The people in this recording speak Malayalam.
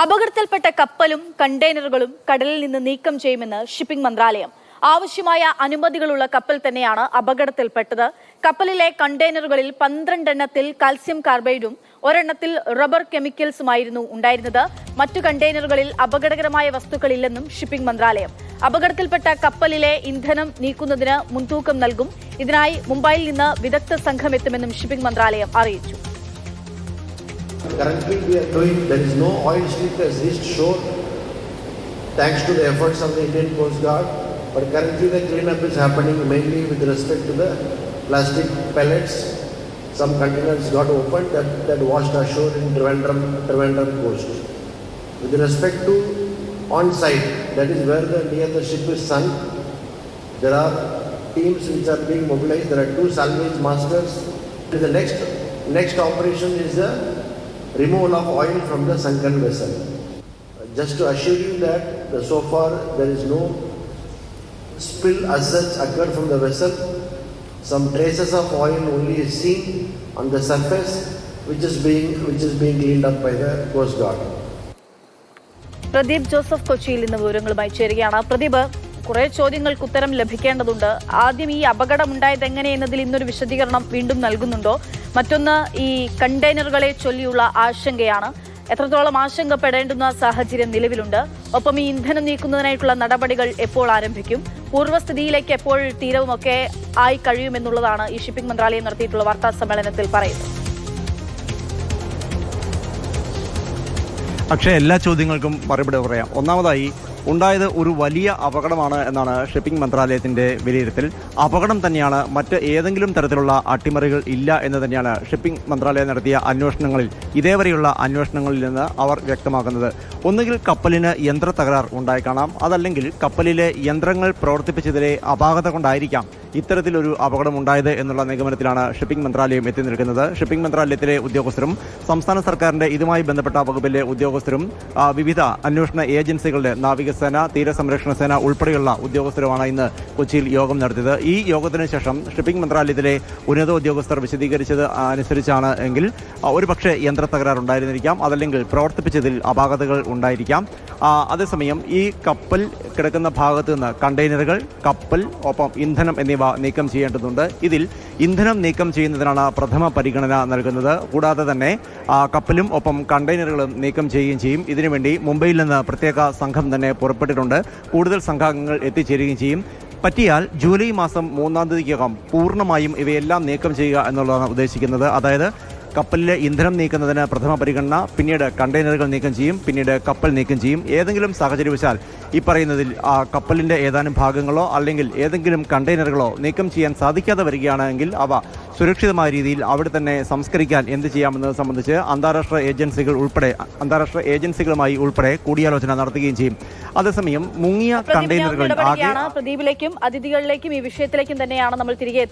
അപകടത്തിൽപ്പെട്ട കപ്പലും കണ്ടെയ്നറുകളും കടലിൽ നിന്ന് നീക്കം ചെയ്യുമെന്ന് ഷിപ്പിംഗ് മന്ത്രാലയം. ആവശ്യമായ അനുമതികളുള്ള കപ്പൽ തന്നെയാണ് അപകടത്തിൽപ്പെട്ടത്. കപ്പലിലെ കണ്ടെയ്നറുകളിൽ പന്ത്രണ്ടെണ്ണത്തിൽ കാൽസ്യം കാർബൈഡും ഒരെണ്ണത്തിൽ റബ്ബർ കെമിക്കൽസുമായിരുന്നു ഉണ്ടായിരുന്നത്. മറ്റു കണ്ടെയ്നറുകളിൽ അപകടകരമായ വസ്തുക്കളില്ലെന്നും ഷിപ്പിംഗ് മന്ത്രാലയം. അപകടത്തിൽപ്പെട്ട കപ്പലിലെ ഇന്ധനം നീക്കുന്നതിന് മുൻതൂക്കം നൽകും. ഇതിനായി മുംബൈയിൽ നിന്ന് വിദഗ്ധ സംഘം എത്തുമെന്നും ഷിപ്പിംഗ് മന്ത്രാലയം അറിയിച്ചു. Currently, we are doing, there is no oil slick has reached shore thanks to the efforts of the Indian Coast Guard. But currently, the cleanup is happening mainly with respect to the plastic pellets. Some containers got opened that, that washed ashore in Trivandrum, Trivandrum coast. With respect to on site, that is where the near the ship is sunk, there are teams which are being mobilized. There are two salvage masters. The next next operation is the removal of oil from the sunken vessel. Just to assure you that so far there is no spill as such occurred from the vessel. Some traces of oil only is seen on the surface, which is being which is being cleaned up by the Coast Guard. Pradeep Joseph കൊച്ചിയിൽ നിന്ന് വിവരങ്ങളുമായി ചേരുകയാണ് പ്രദീപ് കുറെ ചോദ്യങ്ങൾക്ക് ഉത്തരം ലഭിക്കേണ്ടതുണ്ട് ആദ്യം ഈ അപകടം ഉണ്ടായത് എങ്ങനെയെന്നതിൽ ഇന്നൊരു വിശദീകരണം വീണ്ടും നൽകുന്നുണ്ടോ മറ്റൊന്ന് ഈ കണ്ടെയ്നറുകളെ ചൊല്ലിയുള്ള ആശങ്കയാണ്. എത്രത്തോളം ആശങ്കപ്പെടേണ്ടുന്ന സാഹചര്യം നിലവിലുണ്ട്. ഒപ്പം ഈ ഇന്ധനം നീക്കുന്നതിനായിട്ടുള്ള നടപടികൾ എപ്പോൾ ആരംഭിക്കും? പൂർവസ്ഥിതിയിലേക്ക് എപ്പോൾ തീരവുമൊക്കെ ആയി കഴിയുമെന്നുള്ളതാണ് ഈ ഷിപ്പിംഗ് മന്ത്രാലയം നടത്തിയിട്ടുള്ള വാർത്താ സമ്മേളനത്തിൽ പറയുന്നത്. പക്ഷേ എല്ലാ ചോദ്യങ്ങൾക്കും മറുപടി പറയാം. ഒന്നാമതായി ഉണ്ടായത് ഒരു വലിയ അപകടമാണ് എന്നാണ് ഷിപ്പിംഗ് മന്ത്രാലയത്തിന്റെ വിലയിരുത്തൽ. അപകടം തന്നെയാണ് മറ്റ് ഏതെങ്കിലും തരത്തിലുള്ള അട്ടിമറികൾ ഇല്ല എന്ന് തന്നെയാണ് ഷിപ്പിംഗ് മന്ത്രാലയം നടത്തിയ അന്വേഷണങ്ങളിൽ ഇതേവരെയുള്ള അന്വേഷണങ്ങളിൽ നിന്ന് അവർ വ്യക്തമാക്കുന്നത്. ഒന്നുകിൽ കപ്പലിന് യന്ത്ര തകരാർ ഉണ്ടായി കാണാം അതല്ലെങ്കിൽ കപ്പലിലെ യന്ത്രങ്ങൾ പ്രവർത്തിപ്പിച്ചതിലെ അപാകത കൊണ്ടായിരിക്കാം ഇത്തരത്തിലൊരു അപകടം ഉണ്ടായത് എന്നുള്ള നിഗമനത്തിലാണ് ഷിപ്പിംഗ് മന്ത്രാലയം എത്തി നിൽക്കുന്നത്. ഷിപ്പിംഗ് മന്ത്രാലയത്തിലെ ഉദ്യോഗസ്ഥരും സംസ്ഥാന സർക്കാരിന്റെ ഇതുമായി ബന്ധപ്പെട്ട വകുപ്പിലെ ഉദ്യോഗസ്ഥരും വിവിധ അന്വേഷണ ഏജൻസികളുടെ നാവികസേന തീരസംരക്ഷണ സേന ഉൾപ്പെടെയുള്ള ഉദ്യോഗസ്ഥരുമാണ് ഇന്ന് കൊച്ചിയിൽ യോഗം നടത്തിയത്. ഈ യോഗത്തിന് ശേഷം ഷിപ്പിംഗ് മന്ത്രാലയത്തിലെ ഉന്നത ഉദ്യോഗസ്ഥർ വിശദീകരിച്ചത് അനുസരിച്ചാണ് എങ്കിൽ ഒരുപക്ഷെ യന്ത്ര തകരാർ ഉണ്ടായിരുന്നിരിക്കാം. അതല്ലെങ്കിൽ പ്രവർത്തിപ്പിച്ചതിൽ അപാകതകൾ ഉണ്ടായിരിക്കാം. അതേസമയം ഈ കപ്പൽ കിടക്കുന്ന ഭാഗത്ത് നിന്ന് കണ്ടെയ്നറുകൾ കപ്പൽ ഒപ്പം ഇന്ധനം എന്നിവ നീക്കം ചെയ്യേണ്ടതുണ്ട്. ഇതിൽ ഇന്ധനം നീക്കം ചെയ്യുന്നതിനാണ് പ്രഥമ പരിഗണന നൽകുന്നത്. കൂടാതെ തന്നെ കപ്പലും ഒപ്പം കണ്ടെയ്നറുകളും നീക്കം ചെയ്യുകയും ചെയ്യും. ഇതിനുവേണ്ടി മുംബൈയിൽ നിന്ന് പ്രത്യേക സംഘം തന്നെ പുറപ്പെട്ടിട്ടുണ്ട്. കൂടുതൽ സംഘാംഗങ്ങൾ എത്തിച്ചേരുകയും ചെയ്യും. പറ്റിയാൽ ജൂലൈ മാസം മൂന്നാം തീയതിക്കകം പൂർണമായും ഇവയെല്ലാം നീക്കം ചെയ്യുക എന്നുള്ളതാണ് ഉദ്ദേശിക്കുന്നത്. അതായത് കപ്പലിലെ ഇന്ധനം നീക്കുന്നതിന് പ്രഥമ പരിഗണന പിന്നീട് കണ്ടെയ്നറുകൾ നീക്കം ചെയ്യും പിന്നീട് കപ്പൽ നീക്കം ചെയ്യും. ഏതെങ്കിലും സാഹചര്യവശാൽ ഈ പറയുന്നതിൽ ആ കപ്പലിന്റെ ഏതാനും ഭാഗങ്ങളോ അല്ലെങ്കിൽ ഏതെങ്കിലും കണ്ടെയ്നറുകളോ നീക്കം ചെയ്യാൻ സാധിക്കാതെ വരികയാണെങ്കിൽ അവ സുരക്ഷിതമായ രീതിയിൽ അവിടെ തന്നെ സംസ്കരിക്കാൻ എന്ത് ചെയ്യാമെന്നത് സംബന്ധിച്ച് അന്താരാഷ്ട്ര ഏജൻസികൾ ഉൾപ്പെടെ അന്താരാഷ്ട്ര ഏജൻസികളുമായി ഉൾപ്പെടെ കൂടിയാലോചന നടത്തുകയും ചെയ്യും. അതേസമയം മുങ്ങിയ കണ്ടെയ്നറുകൾ ഞാൻ കണ്ടെയ്നറുകളിൽ ആകെ പ്രദീപിലേക്കും അതിഥികളിലേക്കും ഈ വിഷയത്തിലേക്കും തന്നെയാണ് നമ്മൾ തിരികെ എത്തുക.